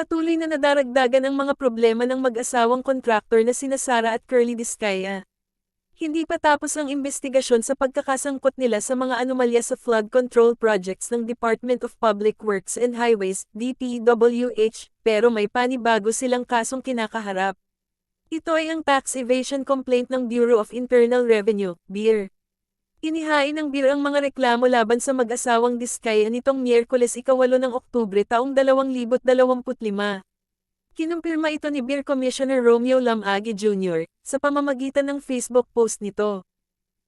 Patuloy na nadaragdagan ang mga problema ng mag-asawang kontraktor na sina Sara at Curly Discaya. Hindi pa tapos ang investigasyon sa pagkakasangkot nila sa mga anomalya sa flood control projects ng Department of Public Works and Highways, DPWH, pero may panibago silang kasong kinakaharap. Ito ay ang tax evasion complaint ng Bureau of Internal Revenue, BIR. Inihain ng BIR ang mga reklamo laban sa mag-asawang Diskaya nitong Miyerkules ikawalo ng Oktubre taong 2025. Kinumpirma ito ni Beer Commissioner Romeo Lamagi Jr. sa pamamagitan ng Facebook post nito.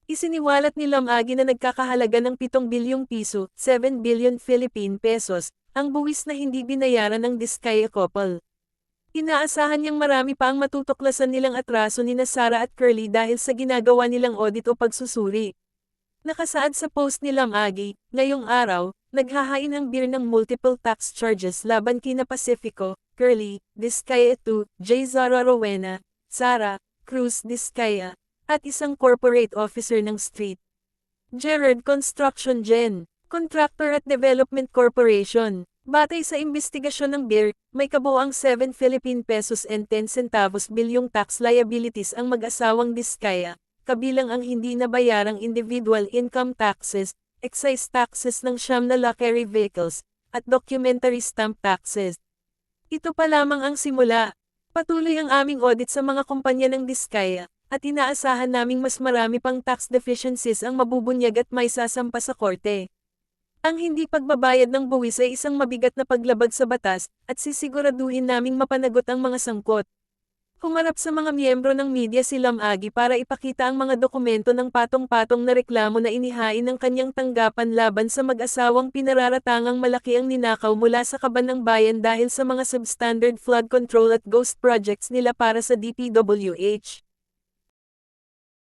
Isiniwalat ni Lamagi na nagkakahalaga ng 7 bilyong piso, 7 billion Philippine pesos, ang buwis na hindi binayaran ng Diskaya couple. Inaasahan niyang marami pa ang matutuklasan nilang atraso ni Sara at Curly dahil sa ginagawa nilang audit o pagsusuri. Nakasaad sa post ni Lamagi, ngayong araw, naghahain ang beer ng multiple tax charges laban kina Pacifico, Curly, Discaya 2, J. Zara Rowena, Sara, Cruz Discaya, at isang corporate officer ng street. Gerard Construction Gen, Contractor at Development Corporation. Batay sa investigasyon ng BIR, may kabuang 7 Philippine pesos and 10 centavos bilyong tax liabilities ang mag-asawang Discaya, kabilang ang hindi nabayarang individual income taxes, excise taxes ng siyam na luxury vehicles, at documentary stamp taxes. Ito pa lamang ang simula. Patuloy ang aming audit sa mga kumpanya ng Diskaya, at inaasahan naming mas marami pang tax deficiencies ang mabubunyag at may sasampa sa korte. Ang hindi pagbabayad ng buwis ay isang mabigat na paglabag sa batas, at sisiguraduhin naming mapanagot ang mga sangkot. Humarap sa mga miyembro ng media si Lamagi para ipakita ang mga dokumento ng patong-patong na reklamo na inihain ng kanyang tanggapan laban sa mag-asawang pinararatangang malaki ang ninakaw mula sa kaban ng bayan dahil sa mga substandard flood control at ghost projects nila para sa DPWH.